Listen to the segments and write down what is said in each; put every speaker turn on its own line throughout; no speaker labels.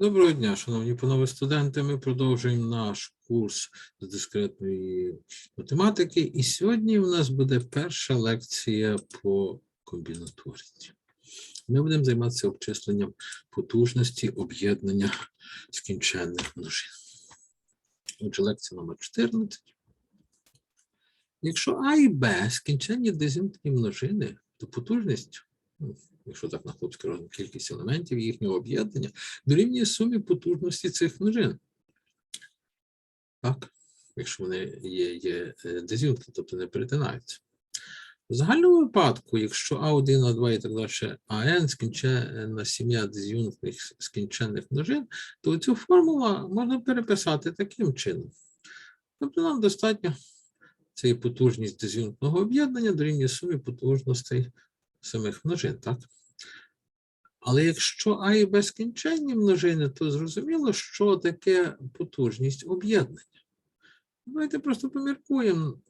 Доброго дня, шановні панове студенти. Ми продовжуємо наш курс з дискретної математики. І сьогодні в нас буде перша лекція по комбінаториці. Ми будемо займатися обчисленням потужності об'єднання скінченних множин. Отже, лекція номер 14. Якщо А і Б скінченні дезінтні множини, то потужність, якщо так на хлопський розум, кількість елементів їхнього об'єднання дорівнює сумі потужності цих множин. Так, якщо вони є, є е, дезюнкти, тобто не перетинаються. В загальному випадку, якщо А1, А2 і так далі, АН скінчена сім'я дезюнктних скінченних множин, то цю формулу можна переписати таким чином. Тобто нам достатньо цієї потужність дезюнктного об'єднання дорівнює сумі потужностей самих множин, так? Але якщо А і Б скінченні множини, то зрозуміло, що таке потужність об'єднання. Давайте просто поміркуємо.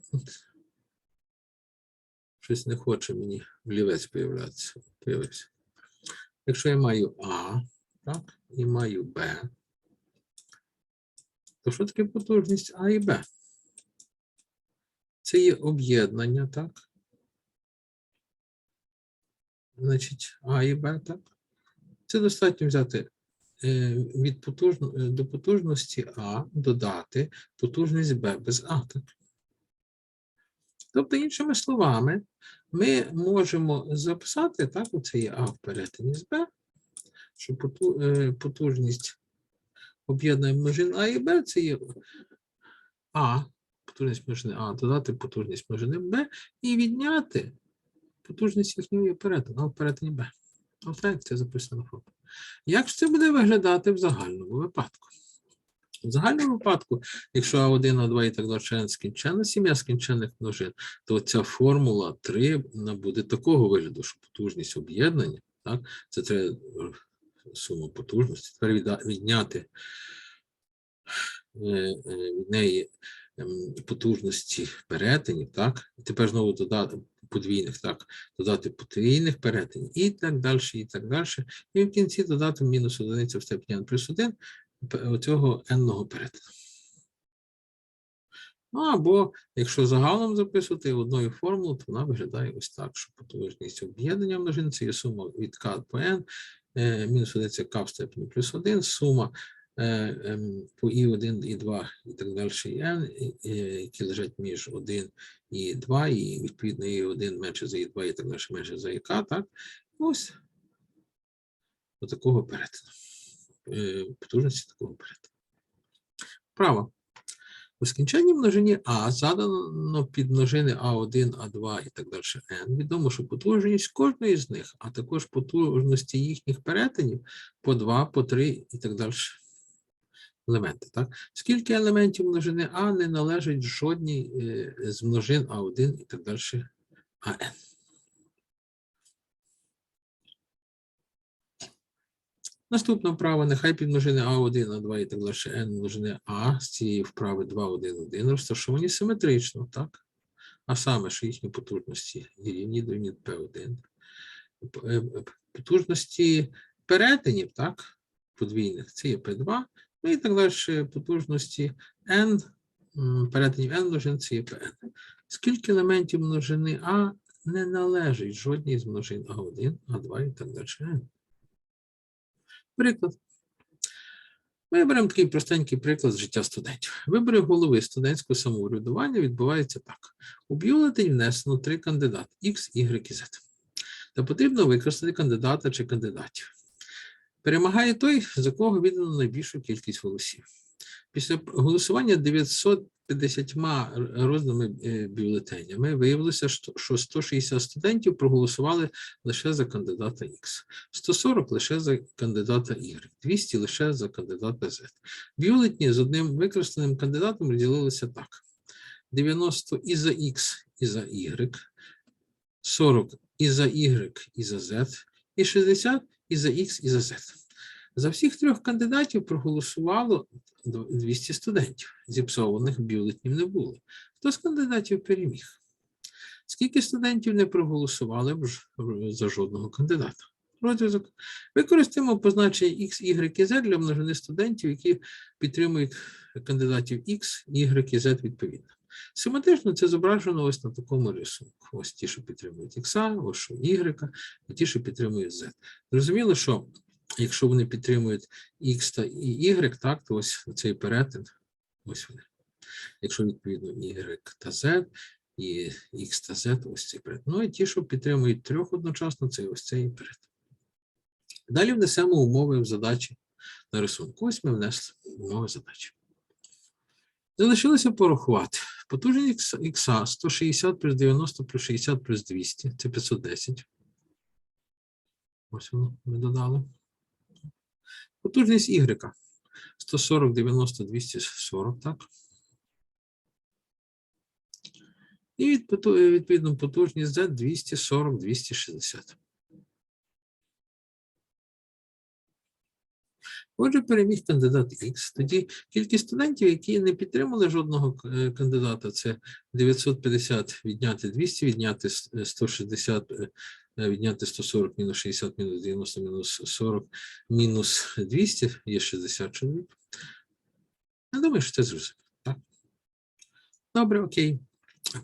Щось не хоче мені влівець появлятися. Появився. Якщо я маю А, так, і маю Б, то що таке потужність А і Б? Це є об'єднання, так? Значить, А і Б, так? Це достатньо взяти е, від потужно, е, до потужності А додати потужність Б без А. Тобто, іншими словами, ми можемо записати так, оце є А в перетині з Б, що е, потужність об'єднання множин А і Б це є А, потужність множини А, додати потужність множини Б і відняти потужність їхньої перетину, А в перетині Б. Так це записано фото. Як ж це буде виглядати в загальному випадку? В загальному випадку, якщо А1, А2 і так далі скінченна сім'я скінченних множин, то ця формула 3 вона буде такого вигляду, що потужність об'єднання, так, це треба сума потужності, тепер відняти е, е, від неї ем, потужності перетинів, так, тепер знову додати подвійних, так, додати потрійних перетинів і так далі, і так далі. І в кінці додати мінус одиниця в степені n плюс 1 оцього n-ного перетину. Ну, або якщо загалом записувати одною формулою, то вона виглядає ось так, що потужність об'єднання множин це є сума від k по n, е, мінус одиниця k в степені плюс 1, сума по і1, і2 і так далі, і n, е, які лежать між 1 і 2, і відповідно і1 менше за і2 і так далі менше за ік, так? Ось до такого перетину. Е, Потужності такого перетину. Право. У скінченні множині А задано під множини А1, А2 і так далі n. Відомо, що потужність кожної з них, а також потужності їхніх перетинів по 2, по 3 і так далі елементи. Так? Скільки елементів множини А не належать жодній е, з множин А1 і так далі АН. Наступна вправа, нехай підмножини А1, А2 і так далі n множини А з цієї вправи 2, 1, 1 розташовані симетрично, так? А саме, що їхні потужності є рівні до юніт P1. П- е, е, Потужності перетинів, так, подвійних, це є P2, ну і так далі потужності n, м, перетинів n множин, це є Pn. Скільки елементів множини А не належить жодній з множин А1, А2 і так далі n? Приклад. Ми беремо такий простенький приклад з життя студентів. Вибори голови студентського самоврядування відбуваються так. У бюлетень внесено три кандидати X, Y і Z. Та потрібно використати кандидата чи кандидатів. Перемагає той, за кого віддано найбільшу кількість голосів. Після голосування 950 розними е, бюлетенями виявилося, що що 160 студентів проголосували лише за кандидата X. 140 лише за кандидата Y, 200 лише за кандидата Z. Бюлетні з одним використаним кандидатом розділилися так: 90 і за X, і за Y, 40 і за Y, і за Z, і 60 і за X, і за Z. За всіх трьох кандидатів проголосувало дв- 200 студентів. Зіпсованих бюлетнів не було. Хто з кандидатів переміг? Скільки студентів не проголосували б за жодного кандидата? Розв'язок. Використаємо позначення x, y і z для множини студентів, які підтримують кандидатів x, y і z відповідно. Семантично це зображено ось на такому рисунку. Ось ті, що підтримують x, ось що y, і ті, що підтримують z. Зрозуміло, що якщо вони підтримують x та і y, так, то ось цей перетин, ось вони. Якщо відповідно y та z, і x та z, ось цей перетин. Ну і ті, що підтримують трьох одночасно, це ось цей перетин. Далі внесемо умови в задачі на рисунку. Ось ми внесли умови задачі. Залишилося порахувати. Потужність х 160 плюс 90 плюс 60 плюс 200 це 510. Ось воно ми додали. Потужність y 140, 90, 240, так. І від- відповідно потужність z 240, 260. Отже, переміг кандидат X. Тоді кількість студентів, які не підтримали жодного е, кандидата, це 950 відняти 200, відняти е, 160, е, е, відняти 140, мінус 60, мінус 90, мінус 40, мінус 200, є 60 чоловік. Я думаю, що це зрозуміло. Так? Добре, окей.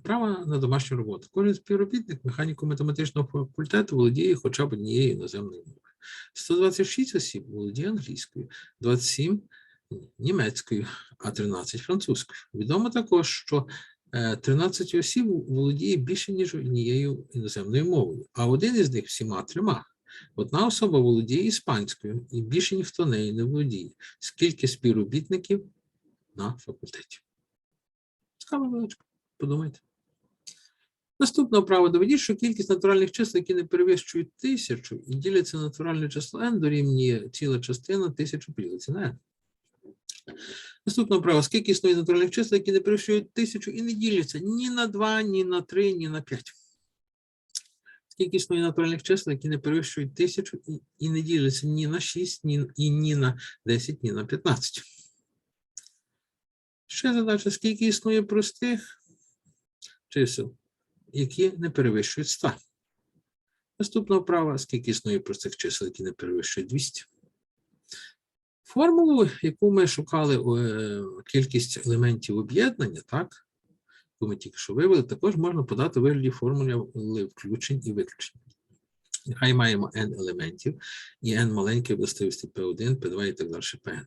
Право на домашню роботу. Кожен співробітник механіко-математичного факультету володіє хоча б однією іноземною мовою. 126 осіб володіє англійською, 27 німецькою, а 13 французькою. Відомо також, що 13 осіб володіє більше, ніж однією іноземною мовою, а один із них всіма трьома. Одна особа володіє іспанською, і більше ніхто нею не володіє. Скільки співробітників на факультеті? Цікава величка. Подумайте. Наступне право доведіть, що кількість натуральних чисел, які не перевищують тисячу і діляться на натуральне число n, дорівнює ціла частина тисячу поділиться на n. Наступне право, скільки існує натуральних чисел, які не перевищують тисячу і не діляться ні на 2, ні на 3, ні на 5. Скільки існує натуральних чисел, які не перевищують тисячу і не діляться ні на 6, ні, і ні на 10, ні на 15. Ще задача, скільки існує простих чисел, які не перевищують 100. Наступна вправа, скільки існує простих чисел, які не перевищують 200. Формулу, яку ми шукали, е, кількість елементів об'єднання, так, яку ми тільки що вивели, також можна подати вигляді формули включень і виключень. Нехай маємо n елементів і n маленькі властивості P1, P2 і так далі Pn.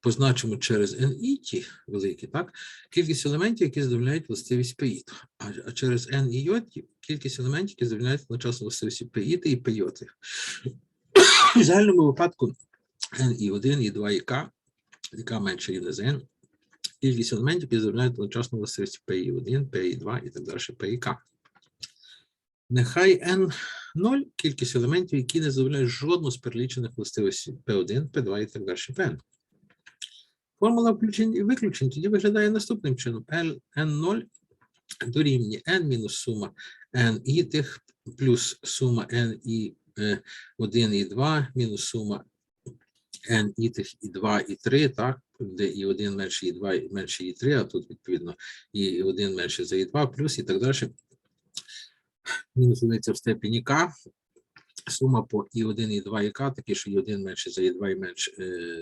Позначимо через n і ті великі, так, кількість елементів, які задовольняють властивість PI. А, через n і йоті кількість елементів, які задовольняють одночасно властивості PI і PJ. В загальному випадку n і 1, і 2, і k, k менше і за n, кількість елементів, які задовольняють одночасно властивості PI1, PI2 і так далі, PIK. Нехай n 0 кількість елементів, які не задовольняють жодну з перелічених властивостей P1, P2 і так далі, Pn. Формула включень і виключень тоді виглядає наступним чином. L, N0 дорівнює n мінус сума n і тих плюс сума n і е, 1 і 2 мінус сума n і тих і 2 і 3, так, де і 1 менше і 2 менше і 3, а тут відповідно і 1 менше за і 2 плюс і так далі. Мінус одиниця в степені k, сума по і 1 і 2 і k, такі, що і 1 менше за і 2 і менше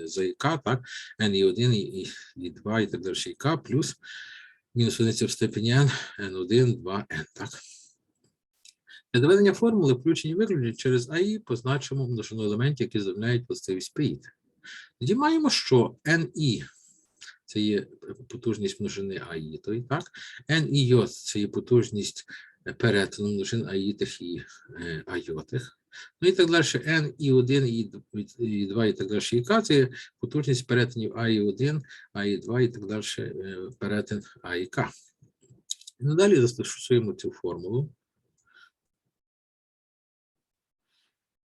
за і k, так, n і 1 і, і, і 2 і так далі і k, плюс мінус одиниця в степені n, n1, 2, n, так. Для доведення формули включені і виключені через АІ позначимо множину елементів, які задовольняють властивість PI. Тоді маємо, що NI – це є потужність множини АІ, то і так. NIJ – це є потужність перетину множин аїтих і е, айотих. Ну і так далі, N і 1, і 2 і так далі, і К – це потужність перетинів А і 1, А і 2 і так далі, е, перетин А і К. Ну, далі застосуємо цю формулу.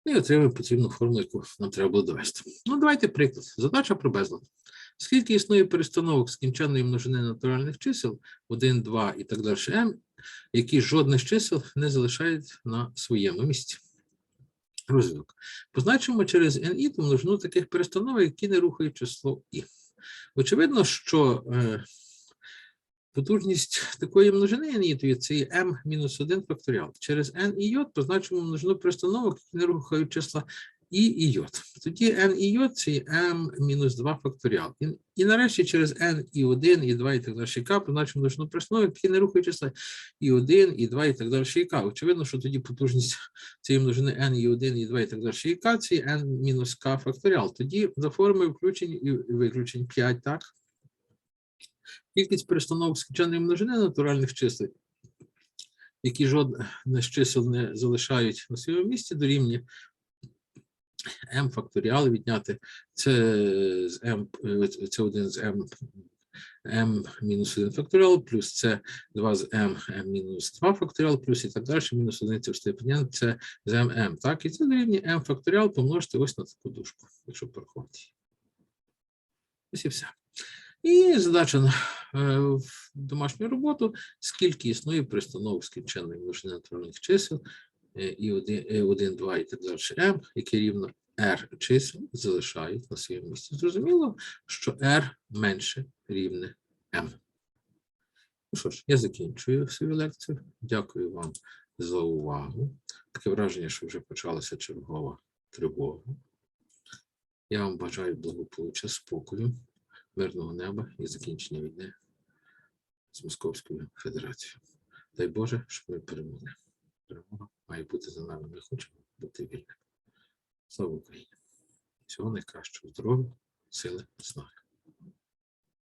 І отримаємо потрібну формулу, яку нам треба було довести. Ну, давайте приклад. Задача про безлад. Скільки існує перестановок скінченної множини натуральних чисел 1, 2 і так далі m, які жодних чисел не залишають на своєму місці. Розвиток. Позначимо через n ту множину таких перестановок, які не рухають число і. Очевидно, що е, Потужність такої множини нітові це є m-1 факторіал. Через n і j позначимо множину перестановок, які не рухають числа і і j. Тоді n і j це є m-2 факторіал. І, і нарешті через n і 1, і 2 і так далі, k позначимо множину перестановок, які не рухають числа і 1, і 2 і так далі, k. Очевидно, що тоді потужність цієї множини n і 1, і 2 і так далі, k це є n-k факторіал. Тоді за формою включень і виключень 5, так? Кількість перестановок скінченої множини натуральних чисел, які жодне з чисел не залишають на своєму місці, дорівнює m факторіал відняти це з m, це 1 з m, m мінус 1 факторіал, плюс це 2 з m, m мінус 2 факторіал, плюс і так далі, мінус 1 в степені n, це з m, так? І це дорівнює m факторіал помножити ось на таку дужку, якщо порахувати. Ось і все. І задача на е, домашню роботу, скільки існує пристановок скінченної множини натуральних чисел е, і 1, е, 1, 2 і так далі m, які рівно r чисел залишають на своєму місці. Зрозуміло, що r менше рівне m. Ну що ж, я закінчую свою лекцію. Дякую вам за увагу. Таке враження, що вже почалася чергова тривога. Я вам бажаю благополуччя, спокою мирного неба і закінчення війни з Московською Федерацією. Дай Боже, щоб ми перемогли. Перемога має бути за нами. Ми хочемо бути вільними. Слава Україні! Всього найкращого здоров'я, сили, снаги.